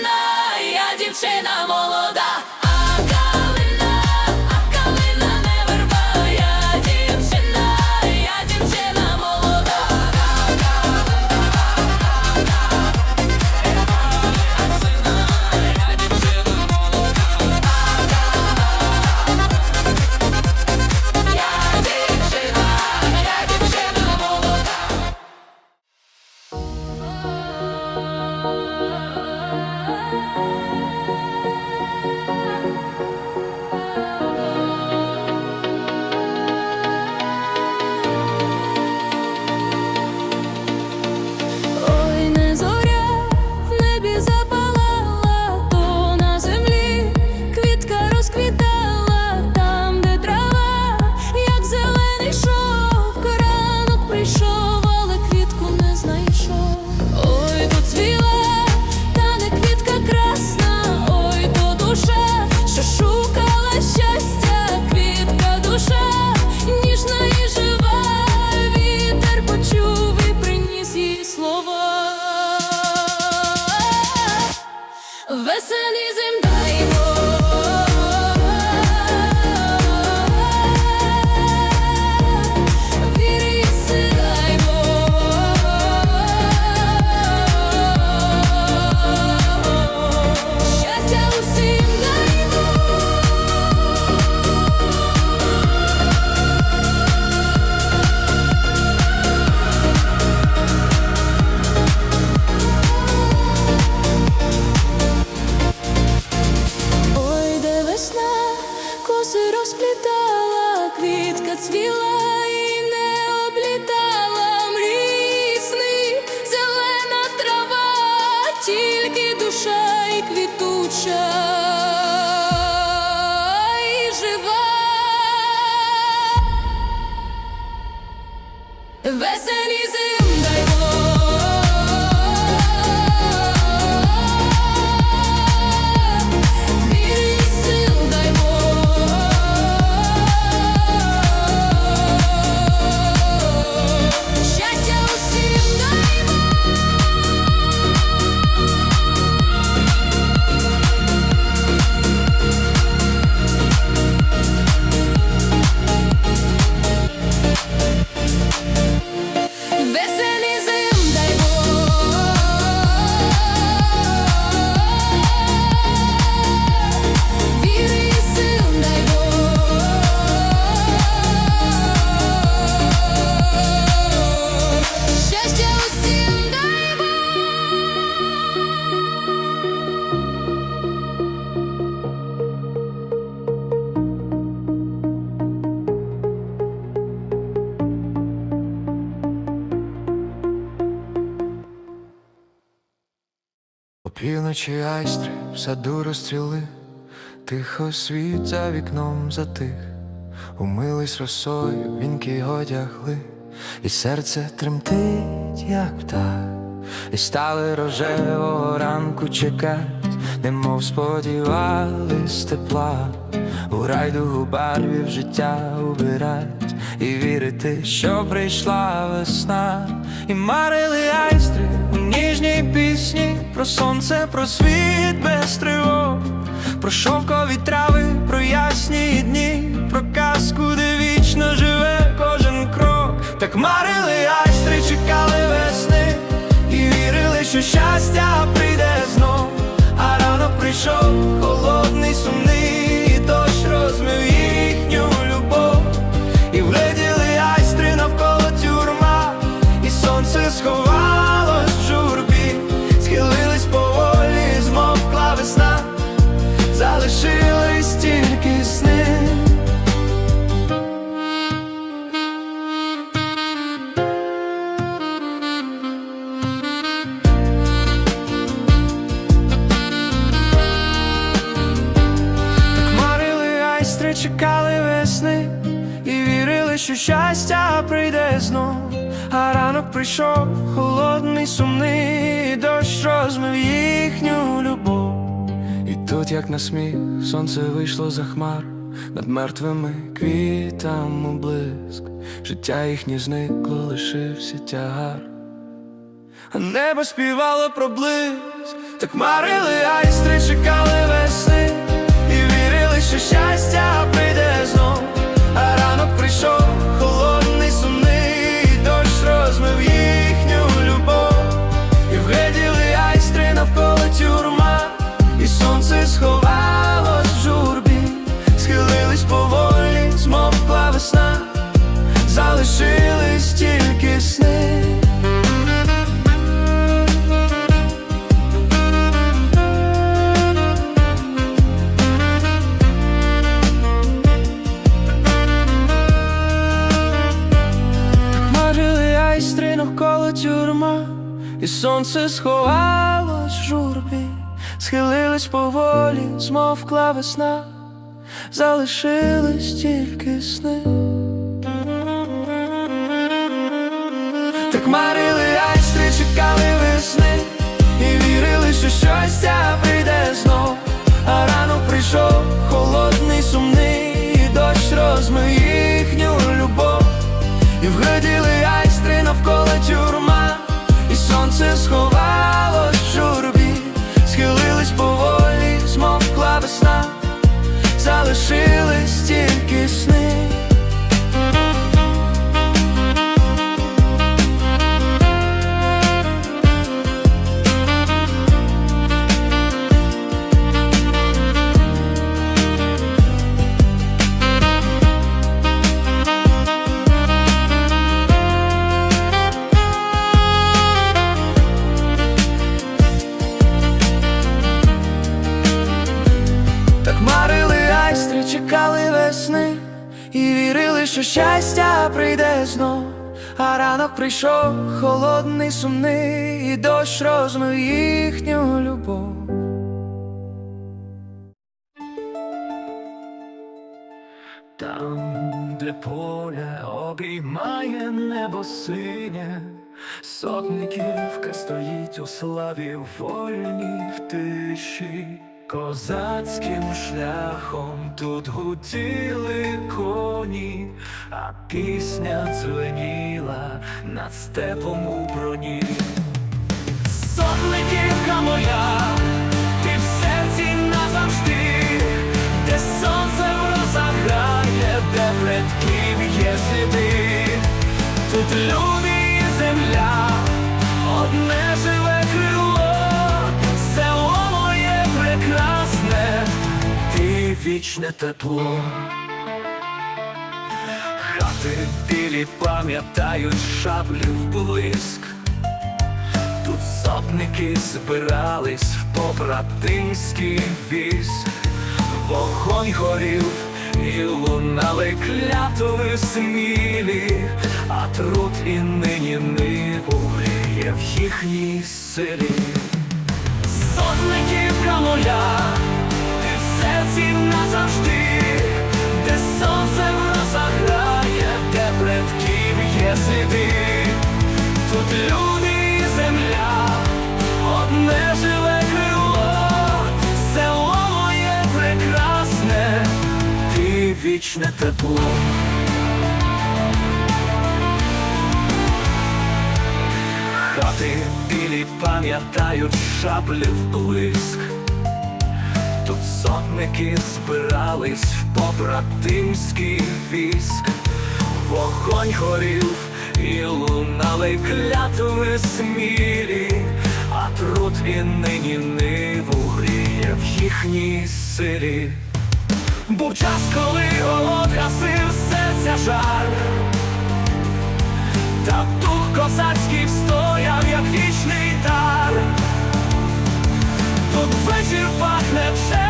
дівчина, я дівчина молода. Опівночі айстри в саду розцвіли, тихо світ за вікном затих, умились росою, вінки одягли, і серце тремтить, як птах, і стали рожевого ранку чекать, немов сподівались тепла, у райдугу барвів життя убирать, і вірити, що прийшла весна, і марили айстри у ніжній пісні про сонце, про світ без тривог, про шовкові трави, про ясні дні, про казку, де вічно живе кожен крок. Так марили айстри, чекали весни і вірили, що щастя прийде знов, а ранок прийшов холодний, сумний, прийшов холодний, сумний, дощ розмив їхню любов. І тут, як на сміх, сонце вийшло за хмар, над мертвими квітами блиск, життя їхнє зникло, лишився тягар. А небо співало про блиск, Так марили айстри, чекали весни сонце сховалось в журбі, схилились поволі, змовкла весна, залишились тільки сни. Так марили айстри, чекали весни, і вірили, що щастя прийде знов, а ранок прийшов холодний, сумний, і дощ розмив їхню любов. І вгледіли айстри навколо тюрма, сонце сховалось в журбі, схилились поволі, змовкла весна, залишились тільки що щастя прийде знов А ранок прийшов холодний, сумний І дощ розмив їхню любов. Там, де поле обіймає небо синє, сотниківка стоїть у славі вольній в тиші, козацьким шляхом тут гуділи коні, а пісня дзвеніла над степом у броні. Сотниківка моя, ти в серці назавжди, де сонце розаграє, де предків є сліди, тут люди і земля, одне вічне тепло. Хати білі пам'ятають шаблі вблиск. Тут сотники збирались в побратимський військ, вогонь горів і лунали клятви смілі, а труд і нині ниву є в їхній силі. Сотниківка моя, ти в серці назавжди, де сонце розаграє, де предків є сліди. Тут люди земля, одне живе крило, село моє прекрасне, ти вічне тепло. Хати білі пам'ятають шаблі вблиск. Тут сотники збирались в побратимський військ, вогонь горів і лунали клятви смілі, а труд і нині ниву гріє в їхній силі. Був час, коли голод гасив серця жар, та дух козацький встояв, як вічний дар. Тут вечір пахне чебрецем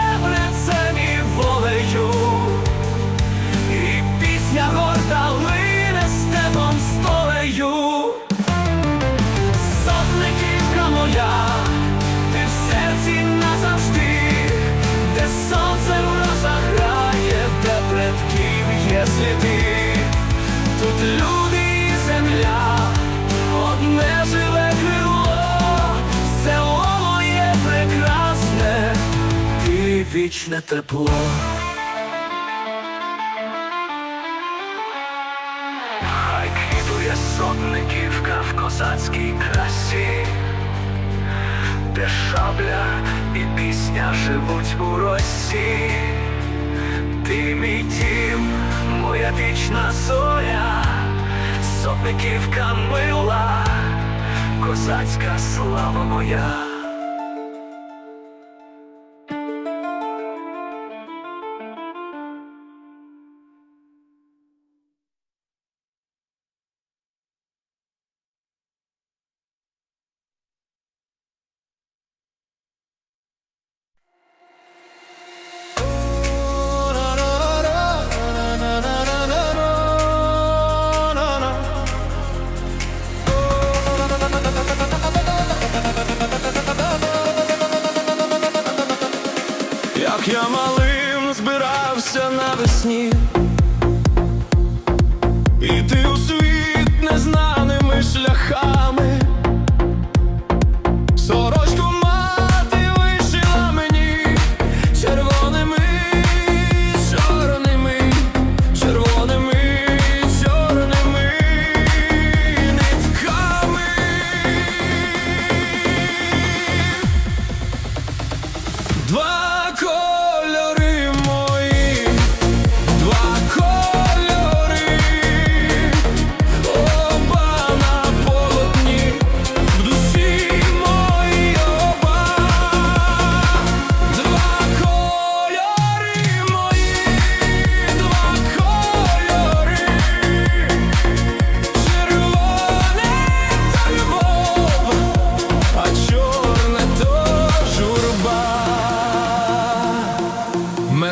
вічне тепло. Хай квітує сотниківка в козацькій красі, де шабля і пісня живуть у росі. Ти мій дім, моя вічна зоря, сотниківка мила, козацька слава моя.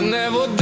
не води.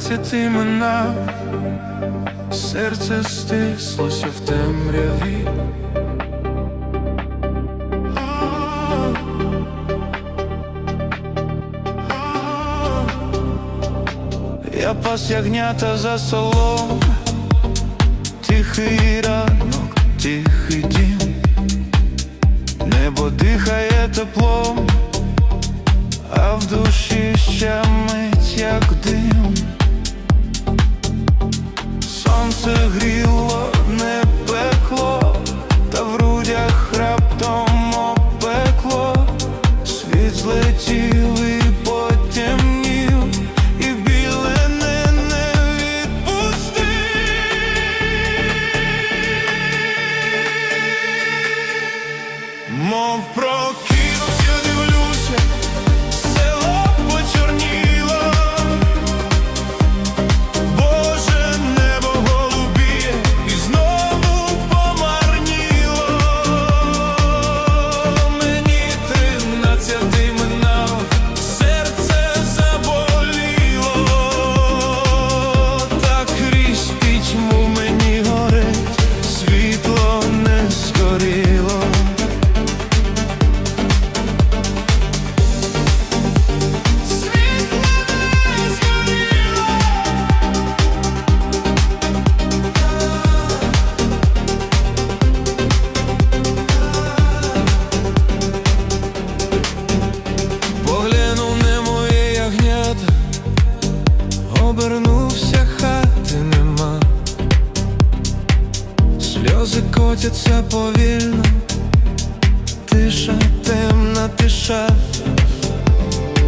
дванадцять імена серце стислося в темряві. Я пас ягнята за солом, тихий ранок, тихий дім, небо дихає теплом, а в душі ще мить, як дим. сонце гріло небо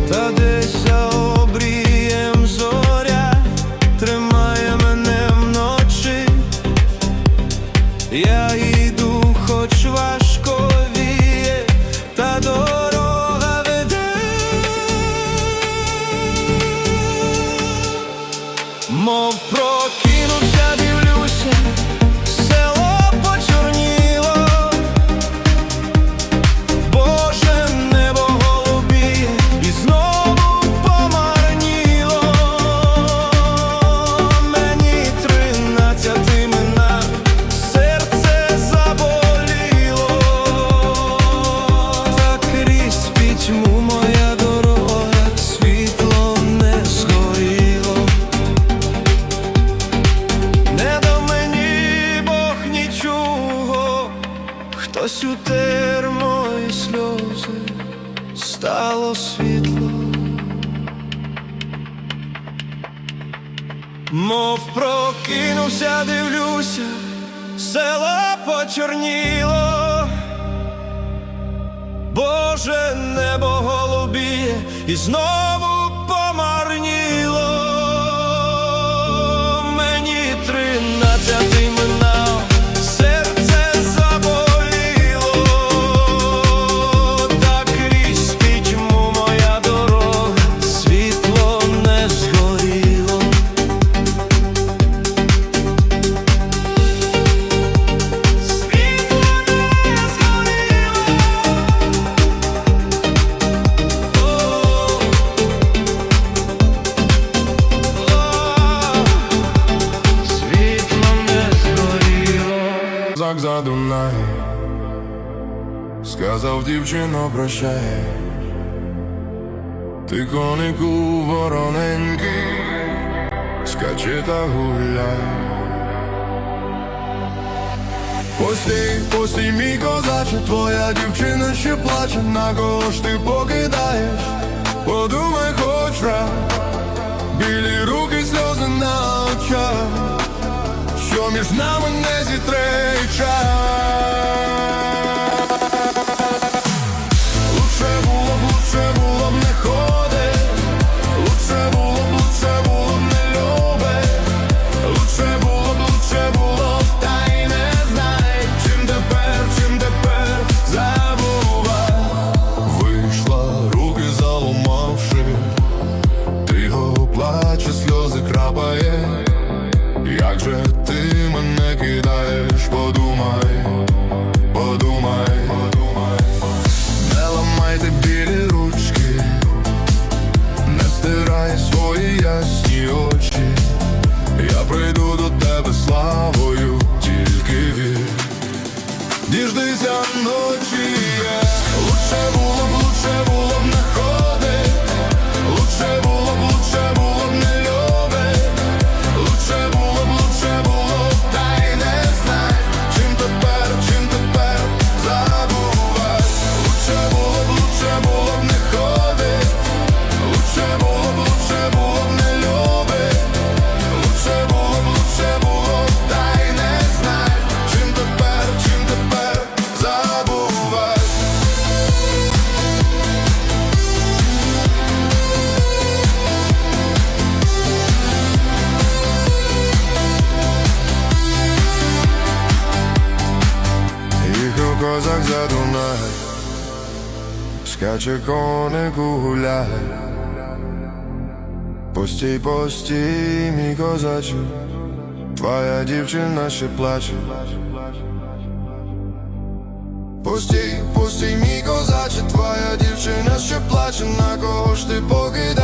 та де. Десь утер мої сльози стало світло, мов прокинувся, дивлюся, село почорніло, Боже небо голубіє і знову. сказав, дівчино, прощай, ти конику вороненький, скачи та гуляй. Постій, постій, мій козаче, твоя дівчина ще плаче, на кого ж ти покидаєш, подумай хоч раз білі руки сльози на очах, що між нами не зітре час. Постій, постій, мій козаче, твоя дівчина ще плаче. Постій, постій, мій козаче, твоя дівчина ще плаче, на кого ж ти покидаєш?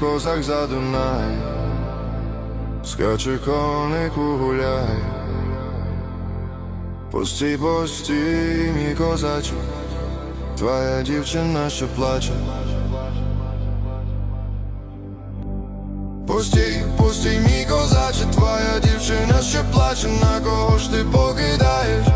козак за Дунай, скаче конику гуляй, пусти пусти мій козачу, твоя дівчина що плаче. пусти пусти мій козаче, твоя дівчина ще плаче, на кого ж ти покидаєш?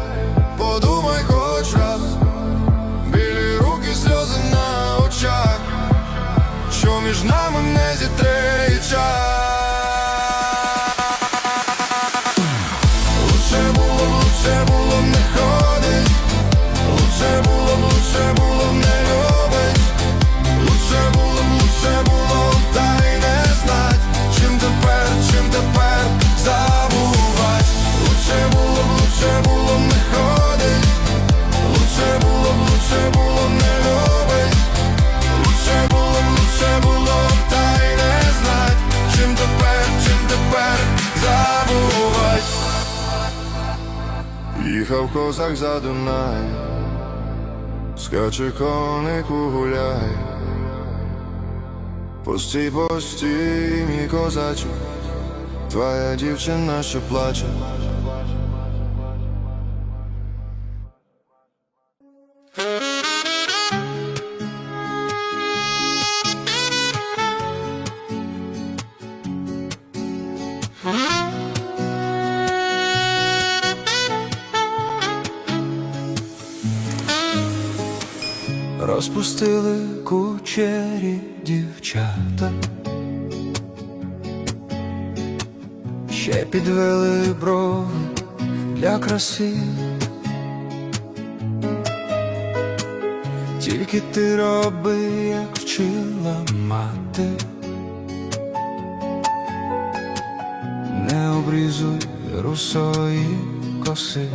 шлюзах за Дунай. Скаче конику гуляй, пусті, постій, мій козаче, твоя дівчина, що плаче. кучері дівчата, ще підвели брови для краси, тільки ти роби, як вчила мати, не обрізуй русої коси.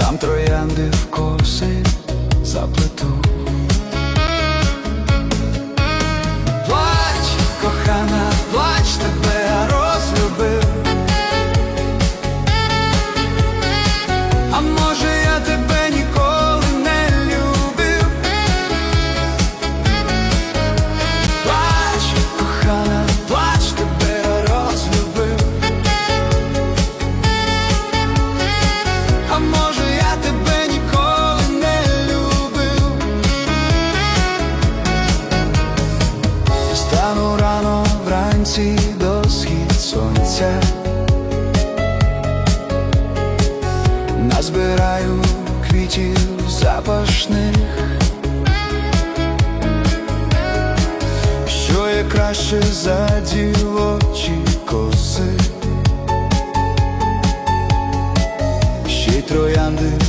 сам троянди в коси заплету. краще за дівочі коси, ще й троянди.